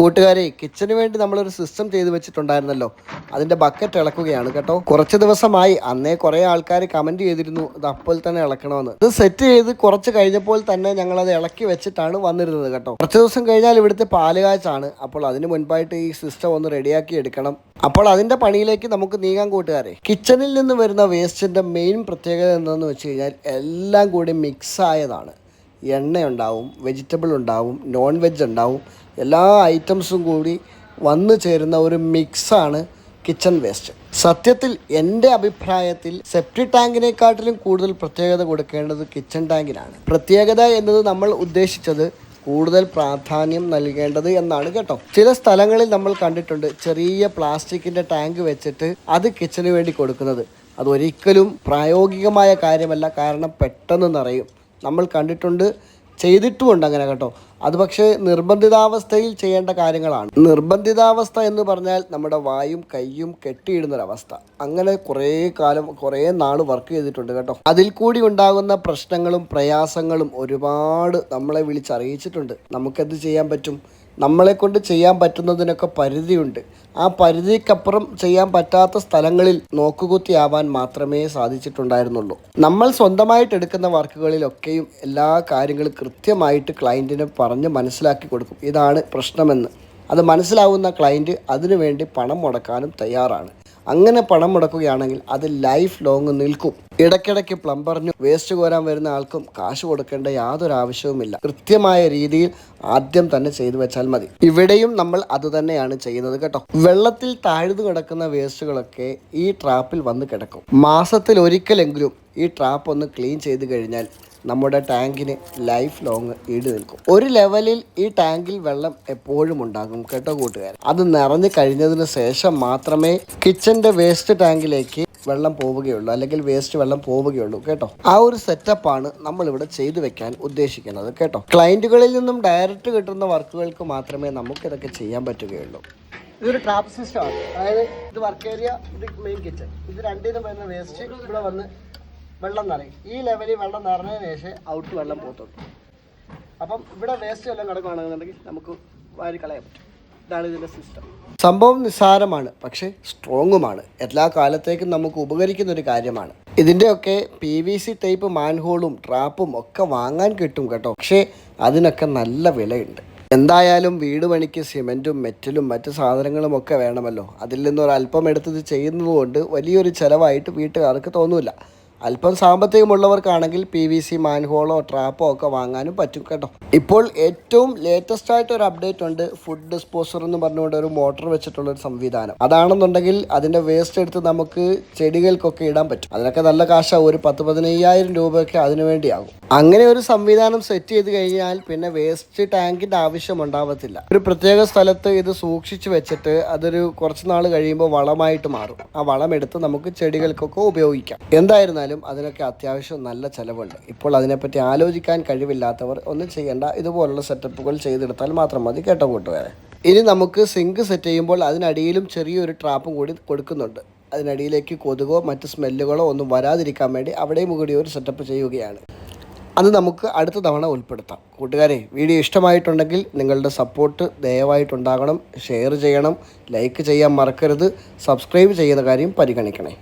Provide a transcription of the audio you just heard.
കൂട്ടുകാരെ കിച്ചന് വേണ്ടി നമ്മളൊരു സിസ്റ്റം ചെയ്ത് വെച്ചിട്ടുണ്ടായിരുന്നല്ലോ. അതിന്റെ ബക്കറ്റ് ഇളക്കുകയാണ് കേട്ടോ. കുറച്ച് ദിവസമായി അന്നേ കുറേ ആൾക്കാർ കമന്റ് ചെയ്തിരുന്നു ഇത് അപ്പോൾ തന്നെ ഇളക്കണമെന്ന്. ഇത് സെറ്റ് ചെയ്ത് കുറച്ച് കഴിഞ്ഞപ്പോൾ തന്നെ ഞങ്ങൾ അത് ഇളക്കി വെച്ചിട്ടാണ് വന്നിരുന്നത് കേട്ടോ. കുറച്ച് ദിവസം കഴിഞ്ഞാൽ ഇവിടുത്തെ പാലുകാച്ചാണ് അപ്പോൾ അതിന് മുൻപായിട്ട് ഈ സിസ്റ്റം ഒന്ന് റെഡിയാക്കി എടുക്കണം. അപ്പോൾ അതിന്റെ പണിയിലേക്ക് നമുക്ക് നീങ്ങാൻ കൂട്ടുകാരെ. കിച്ചണിൽ നിന്ന് വരുന്ന വേസ്റ്റിന്റെ മെയിൻ പ്രത്യേകത എന്താണെന്ന് വെച്ച് കഴിഞ്ഞാൽ എല്ലാം കൂടി മിക്സ് ആയതാണ്. എണ്ണ ഉണ്ടാവും വെജിറ്റബിൾ ഉണ്ടാവും നോൺ വെജ് ഉണ്ടാവും. എല്ലാ ഐറ്റംസും കൂടി വന്നു ചേരുന്ന ഒരു മിക്സാണ് കിച്ചൺ വേസ്റ്റ് സത്യത്തിൽ എന്റെ അഭിപ്രായത്തിൽ സെപ്റ്റി ടാങ്കിനെക്കാട്ടിലും കൂടുതൽ പ്രത്യേകത കൊടുക്കേണ്ടത് കിച്ചൺ ടാങ്കിനാണ് പ്രത്യേകത എന്നത് നമ്മൾ ഉദ്ദേശിച്ചത് കൂടുതൽ പ്രാധാന്യം നൽകേണ്ടത് എന്നാണ് കേട്ടോ. ചില സ്ഥലങ്ങളിൽ നമ്മൾ കണ്ടിട്ടുണ്ട് ചെറിയ പ്ലാസ്റ്റിക്കിന്റെ ടാങ്ക് വെച്ചിട്ട് അത് കിച്ചന് വേണ്ടി കൊടുക്കുന്നത്. അതൊരിക്കലും പ്രായോഗികമായ കാര്യമല്ല കാരണം പെട്ടെന്ന് നിറയും. നമ്മൾ കണ്ടിട്ടുണ്ട് ചെയ്തിട്ടുമുണ്ട് അങ്ങനെ കേട്ടോ. അത് പക്ഷേ നിർബന്ധിതാവസ്ഥയിൽ ചെയ്യേണ്ട കാര്യങ്ങളാണ്. നിർബന്ധിതാവസ്ഥ എന്ന് പറഞ്ഞാൽ നമ്മുടെ വായും കൈയും കെട്ടിയിടുന്നൊരവസ്ഥ. അങ്ങനെ കുറേ കാലം കുറേ നാൾ വർക്ക് ചെയ്തിട്ടുണ്ട് കേട്ടോ. അതിൽ കൂടി ഉണ്ടാകുന്ന പ്രശ്നങ്ങളും പ്രയാസങ്ങളും ഒരുപാട് നമ്മളെ വിളിച്ചറിയിച്ചിട്ടുണ്ട്. നമുക്കെന്ത് ചെയ്യാൻ പറ്റും? നമ്മളെ കൊണ്ട് ചെയ്യാൻ പറ്റുന്നതിനൊക്കെ പരിധിയുണ്ട്. ആ പരിധിക്കപ്പുറം ചെയ്യാൻ പറ്റാത്ത സ്ഥലങ്ങളിൽ നോക്കുകുത്തിയാവാൻ മാത്രമേ സാധിച്ചിട്ടുണ്ടായിരുന്നുള്ളൂ. നമ്മൾ സ്വന്തമായിട്ട് എടുക്കുന്ന വർക്കുകളിലൊക്കെയും എല്ലാ കാര്യങ്ങളും കൃത്യമായിട്ട് ക്ലയന്റിനെ പറഞ്ഞ് മനസ്സിലാക്കി കൊടുക്കും. ഇതാണ് പ്രശ്നമെന്ന്. അത് മനസ്സിലാവുന്ന ക്ലയന്റ് അതിനുവേണ്ടി പണം മുടക്കാനും തയ്യാറാണ്. അങ്ങനെ പണം മുടക്കുകയാണെങ്കിൽ അത് ലൈഫ് ലോങ് നിൽക്കും. ഇടയ്ക്കിടയ്ക്ക് പ്ലംബറിന് വേസ്റ്റ് കോരാൻ വരുന്ന ആൾക്കും കാശ് കൊടുക്കേണ്ട യാതൊരു ആവശ്യവുമില്ല. കൃത്യമായ രീതിയിൽ ആദ്യം തന്നെ ചെയ്തു വെച്ചാൽ മതി. ഇവിടെയും നമ്മൾ അതുതന്നെയാണ് ചെയ്യുന്നത് കേട്ടോ. വെള്ളത്തിൽ താഴ്ന്നു കിടക്കുന്ന വേസ്റ്റുകളൊക്കെ ഈ ട്രാപ്പിൽ വന്ന് കിടക്കും. മാസത്തിൽ ഒരിക്കലെങ്കിലും ഈ ട്രാപ്പ് ഒന്ന് ക്ലീൻ ചെയ്ത് കഴിഞ്ഞാൽ നമ്മുടെ ടാങ്കിന് ലൈഫ് ലോങ് ഈട് നിൽക്കും. ഒരു ലെവലിൽ ഈ ടാങ്കിൽ വെള്ളം എപ്പോഴും ഉണ്ടാകും കേട്ടോ കൂട്ടുകാർ അത് നിറഞ്ഞു കഴിഞ്ഞതിന് ശേഷം മാത്രമേ കിച്ചന്റെ വേസ്റ്റ് ടാങ്കിലേക്ക് വെള്ളം പോവുകയുള്ളൂ അല്ലെങ്കിൽ വേസ്റ്റ് വെള്ളം പോവുകയുള്ളൂ കേട്ടോ. ആ ഒരു സെറ്റപ്പാണ് നമ്മൾ ഇവിടെ ചെയ്തു വെക്കാൻ ഉദ്ദേശിക്കുന്നത് കേട്ടോ. ക്ലയന്റുകളിൽ നിന്നും ഡയറക്റ്റ് കിട്ടുന്ന വർക്കുകൾക്ക് മാത്രമേ നമുക്ക് ഇതൊക്കെ ചെയ്യാൻ പറ്റുകയുള്ളൂ. ഇതൊരു ട്രാപ്പ് സിസ്റ്റം ആണ്. അതായത് ഇത് വർക്ക് ഏരിയ ഇത് മെയിൻ കിച്ചൺ ഇത് രണ്ടിനും വരുന്ന വേസ്റ്റ് ഇവിടെ വന്ന് വെള്ളം നിറയും. ഈ ലെവലിൽ വെള്ളം നിറഞ്ഞതിന് ശേഷം ഔട്ട് വെള്ളം പോത്തുള്ളൂ അപ്പം ഇവിടെ വേസ്റ്റ് എല്ലാം കിടക്കുകയാണെന്നുണ്ടെങ്കിൽ നമുക്ക് വാരി കളയാൻ പറ്റും. ഇതാണ് ഇതിന്റെ സിസ്റ്റം സംഭവം നിസ്സാരമാണ് പക്ഷേ സ്ട്രോങ്ങുമാണ് എല്ലാ കാലത്തേക്കും നമുക്ക് ഉപകരിക്കുന്ന ഒരു കാര്യമാണ്. ഇതിന്റെയൊക്കെ പി വി സി ടൈപ്പ് മാൻഹോളും ട്രാപ്പും ഒക്കെ വാങ്ങാൻ കിട്ടും കേട്ടോ. പക്ഷേ അതിനൊക്കെ നല്ല വിലയുണ്ട്. എന്തായാലും വീട് പണിക്ക് സിമെന്റും മെറ്റലും മറ്റു സാധനങ്ങളും ഒക്കെ വേണമല്ലോ. അതിൽ നിന്നൊരല്പം എടുത്തത് ചെയ്യുന്നതുകൊണ്ട് വലിയൊരു ചിലവായിട്ട് വീട്ടുകാർക്ക് തോന്നില്ല അല്പം സാമ്പത്തികമുള്ളവർക്കാണെങ്കിൽ പി വി സി മാൻഹോളോ ട്രാപ്പോ ഒക്കെ വാങ്ങാനും പറ്റും കേട്ടോ. ഇപ്പോൾ ഏറ്റവും ലേറ്റസ്റ്റ് ആയിട്ട് ഒരു അപ്ഡേറ്റ് ഉണ്ട്. ഫുഡ് ഡിസ്പോസർ എന്ന് പറഞ്ഞുകൊണ്ട് ഒരു മോട്ടോർ വെച്ചിട്ടുള്ള ഒരു സംവിധാനം. അതാണെന്നുണ്ടെങ്കിൽ അതിന്റെ വേസ്റ്റ് എടുത്ത് നമുക്ക് ചെടികൾക്കൊക്കെ ഇടാൻ പറ്റും. അതിനൊക്കെ നല്ല കാശാവും. ഒരു പത്ത് പതിനയ്യായിരം രൂപയൊക്കെ അതിനു വേണ്ടിയാകും. അങ്ങനെ ഒരു സംവിധാനം സെറ്റ് ചെയ്ത് കഴിഞ്ഞാൽ പിന്നെ വേസ്റ്റ് ടാങ്കിന്റെ ആവശ്യം ഉണ്ടാവത്തില്ല. ഒരു പ്രത്യേക സ്ഥലത്ത് ഇത് സൂക്ഷിച്ചു വെച്ചിട്ട് അതൊരു കുറച്ച് നാൾ കഴിയുമ്പോൾ വളമായിട്ട് മാറും. ആ വളം എടുത്ത് നമുക്ക് ചെടികൾക്കൊക്കെ ഉപയോഗിക്കാം. എന്തായിരുന്നാലും അതിനൊക്കെ അത്യാവശ്യം നല്ല ചിലവുണ്ട്. ഇപ്പോൾ അതിനെപ്പറ്റി ആലോചിക്കാൻ കഴിവില്ലാത്തവർ ഒന്നും ചെയ്യേണ്ട. ഇതുപോലുള്ള സെറ്റപ്പുകൾ ചെയ്തെടുത്താൽ മാത്രം മതി കേട്ടോ കൂട്ടുകാരെ. ഇനി നമുക്ക് സിങ്ക് സെറ്റ് ചെയ്യുമ്പോൾ അതിനടിയിലും ചെറിയൊരു ട്രാപ്പും കൂടി കൊടുക്കുന്നുണ്ട്. അതിനടിയിലേക്ക് കൊതുകോ മറ്റ് സ്മെല്ലുകളോ ഒന്നും വരാതിരിക്കാൻ വേണ്ടി അവിടെയും കൂടി ഒരു സെറ്റപ്പ് ചെയ്യുകയാണ്. അത് നമുക്ക് അടുത്ത തവണ ഉൾപ്പെടുത്താം. കൂട്ടുകാരെ വീഡിയോ ഇഷ്ടമായിട്ടുണ്ടെങ്കിൽ നിങ്ങളുടെ സപ്പോർട്ട് ദയവായിട്ടുണ്ടാകണം. ഷെയർ ചെയ്യണം. ലൈക്ക് ചെയ്യാൻ മറക്കരുത്. സബ്സ്ക്രൈബ് ചെയ്യുന്ന കാര്യം പരിഗണിക്കണേ.